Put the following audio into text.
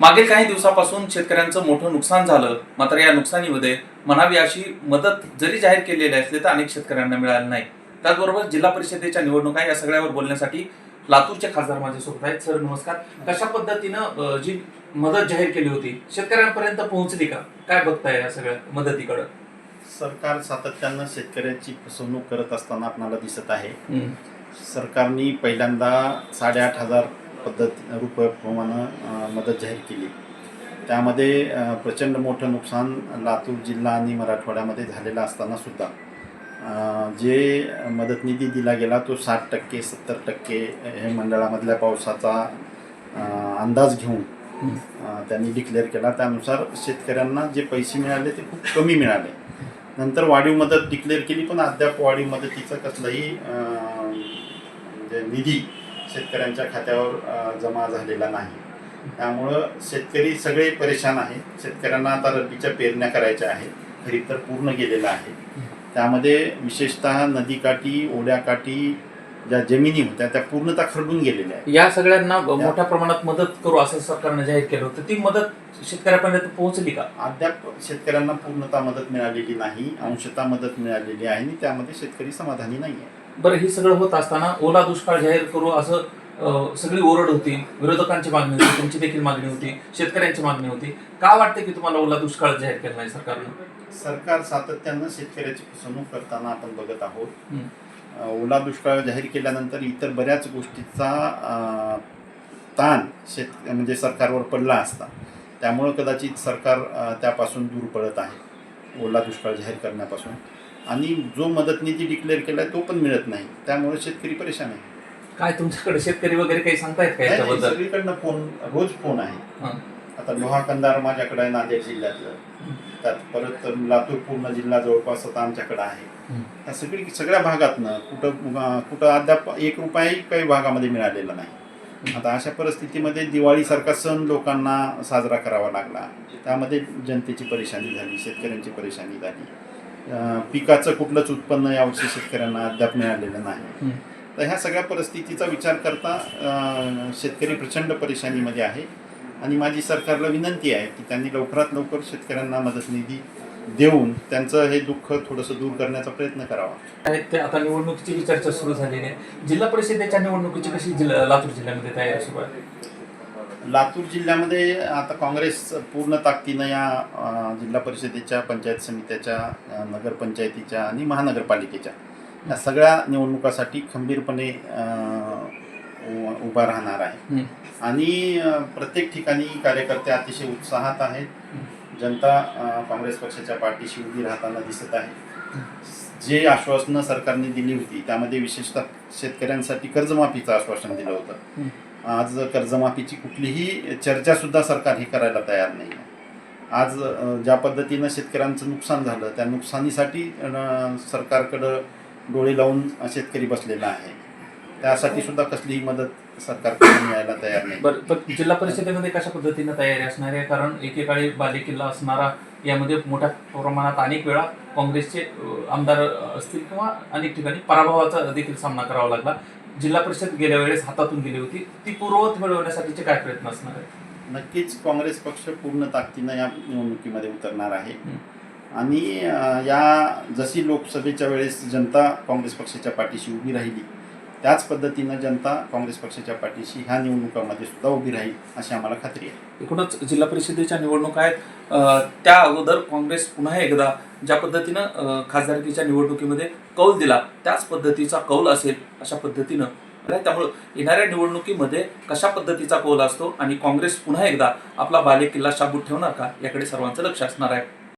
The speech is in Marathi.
मागील काही दिवसापासून शेतकऱ्यांचं मोठं नुकसान झालं. मात्र या नुकसानीमध्ये म्हणावी अशी मदत जरी जाहीर केलेली असली तर अनेक शेतकऱ्यांना मिळाली नाही. त्याचबरोबर जिल्हा परिषदेच्या निवडणुका या सगळ्यावर बोलण्यासाठी लातूरचे खासदार माझ्यासोबत आहेत. सर नमस्कार. कशा पद्धतीनं जी मदत जाहीर केली होती शेतकऱ्यांपर्यंत पोहोचली का? काय बघताय या सगळ्या मदतीकडं? सरकार सातत्यानं शेतकऱ्याची फसवणूक करत असताना आपणाला दिसत आहे. सरकारने पहिल्यांदा साडेआठ हजार पद्धत रुपयाप्रमाणे मदत जाहीर केली. त्यामध्ये प्रचंड मोठं नुकसान लातूर जिल्हा आणि मराठवाड्यामध्ये झालेलं असताना सुद्धा. जे मदत निधी दिला गेला तो साठ टक्के सत्तर टक्के हे मंडळामधल्या पावसाचा अंदाज घेऊन त्यांनी डिक्लेअर केला. त्यानुसार शेतकऱ्यांना जे पैसे मिळाले ते खूप कमी मिळाले. नंतर वाढीव मदत डिक्लेअर केली पण अद्याप वाढीव मदतीचं कसलंही म्हणजे निधी शेतकऱ्यांच्या खात्यावर जमा झालेला नाही. त्यामुळं शेतकरी सगळे परेशान आहेत. शेतकऱ्यांना आता रब्बीच्या पेरण्या करायच्या आहेत. खरीप तर पूर्ण गेलेलं आहे. त्यामध्ये विशेषतः नदीकाठी ओढ्याकाठी ज्या जमिनी होत्या त्या पूर्णतः खरडून गेलेल्या आहेत. या सगळ्यांना मोठ्या प्रमाणात मदत करू असं सरकारनं जाहीर केलं होतं. ती मदत शेतकऱ्यापर्यंत पोहोचली का? अद्याप शेतकऱ्यांना पूर्णतः मदत मिळालेली नाही. अंशतः मदत मिळालेली आहे आणि त्यामध्ये शेतकरी समाधानी नाही आहे बरं हे सगळं होत असताना ओला दुष्काळ जाहीर करू असं सगळी ओरड होती. विरोधकांची मागणी होती तुमची देखील मागणी होती शेतकऱ्यांची मागणी होती. का वाटतं की तुम्हाला ओला दुष्काळ जाहीर केला नाही सरकारनं? सरकार सातत्यानं शेतकऱ्याची फसवणूक करताना आपण बघत आहोत. ओला दुष्काळ जाहीर केल्यानंतर इतर बऱ्याच गोष्टीचा ताण शेत म्हणजे सरकारवर पडला असता. त्यामुळं कदाचित सरकार त्यापासून दूर पडत आहे ओला दुष्काळ जाहीर करण्यापासून. आणि जो मदत निधी डिक्लेअर केलाय तो पण मिळत नाही. त्यामुळे शेतकरी परेशान आहे. काय तुमच्याकडे शेतकरी वगैरे काही सांगतायत का नाही, नाही, याच्याबद्दल? सगळीकडनं फोन रोज फोन आहे. हं. आता लोहा कंदार माझ्याकडे आहे नांदेड जिल्ह्यातलं. त्यात परत लातूर पूर्ण जिल्हा जवळपास आता आमच्याकडे आहे. हं. त्या सगळी सगळ्या भागातनं कुठं अं, कुठं अद्याप एक रुपयाही काही भागामध्ये मिळालेला नाही. आता अशा परिस्थितीमध्ये दिवाळीसारखा सण लोकांना साजरा करावा लागला. त्यामध्ये जनतेची परेशानी झाली शेतकऱ्यांची परेशानी झाली. पिकाचं कुठलंच उत्पन्न यावर्षी शेतकऱ्यांना अद्याप मिळालेलं नाही. हं. तर ह्या सगळ्या परिस्थितीचा विचार करता शेतकरी प्रचंड परेशानीमध्ये आहे. आणि माझी सरकारला विनंती आहे की त्यांनी लवकरात लवकर शेतकऱ्यांना मदत निधी देऊन त्यांचं हे दुःख थोडंसं दूर करण्याचा प्रयत्न करावा. ते आता निवडणुकीची चर्चा सुरू झालेली आहे. जिल्हा परिषदेच्या निवडणुकीची कशी लातूर जिल्ह्यामध्ये तयारी सुरू आहे? लातूर जिल्ह्यामध्ये आता काँग्रेस पूर्ण ताकदीनं या जिल्हा परिषदेच्या पंचायत समित्याच्या नगरपंचायतीच्या आणि महानगरपालिकेच्या या सगळ्या निवडणुकासाठी खंबीरपणे उभा राहणार आहे. आणि प्रत्येक ठिकाणी कार्यकर्ते अतिशय उत्साहात आहेत. जनता काँग्रेस पक्षाच्या पाठीशी उभी राहताना दिसत आहे. जे आश्वासनं सरकारने दिली होती त्यामध्ये विशेषतः शेतकऱ्यांसाठी कर्जमाफीचं आश्वासन दिलं होतं. आज कर्जमाफीची कुठलीही चर्चा सुद्धा सरकार हे करायला तयार नाही आहे. आज ज्या पद्धतीनं शेतकऱ्यांचं नुकसान झालं त्या नुकसानीसाठी सरकारकडं डोळे लावून शेतकरी बसलेला आहे. त्यासाठी सुद्धा कसलीही मदत सरकारकडून मिळायला तयार नाही. बरं पण जिल्हा परिषदेमध्ये कशा पद्धतीनं तयारी असणार आहे? कारण एकेकाळी बालेकिल्ला असणारा यामध्ये मोठ्या प्रमाणात अनेक वेळा काँग्रेसचे आमदार असतील किंवा अनेक ठिकाणी पराभवाचा देखील सामना करावा लागला. जिल्हा परिषद गेल्या वेळेस हातातून गेली होती. ती पूर्ववत मिळवण्यासाठीचे काय प्रयत्न असणार आहेत? नक्कीच काँग्रेस पक्ष पूर्ण ताकदीनं या निवडणुकीमध्ये उतरणार आहे. आणि या जशी लोकसभेच्या वेळेस जनता काँग्रेस पक्षाच्या पाठीशी उभी राहिली त्याच पद्धतीनं जनता काँग्रेस पक्षाच्या पाठीशी ह्या निवडणुकामध्ये सुद्धा उभी राहील अशी आम्हाला खात्री आहे. एकूणच जिल्हा परिषदेच्या निवडणुका आहेत. त्या अगोदर काँग्रेस पुन्हा एकदा ज्या पद्धतीनं खासदारकीच्या निवडणुकीमध्ये कौल दिला त्याच पद्धतीचा कौल असेल अशा पद्धतीनं. त्यामुळं येणाऱ्या निवडणुकीमध्ये कशा पद्धतीचा कौल असतो आणि काँग्रेस पुन्हा एकदा आपला बालेकिल्ला शाबूत ठेवणार का याकडे सर्वांचं लक्ष असणार आहे.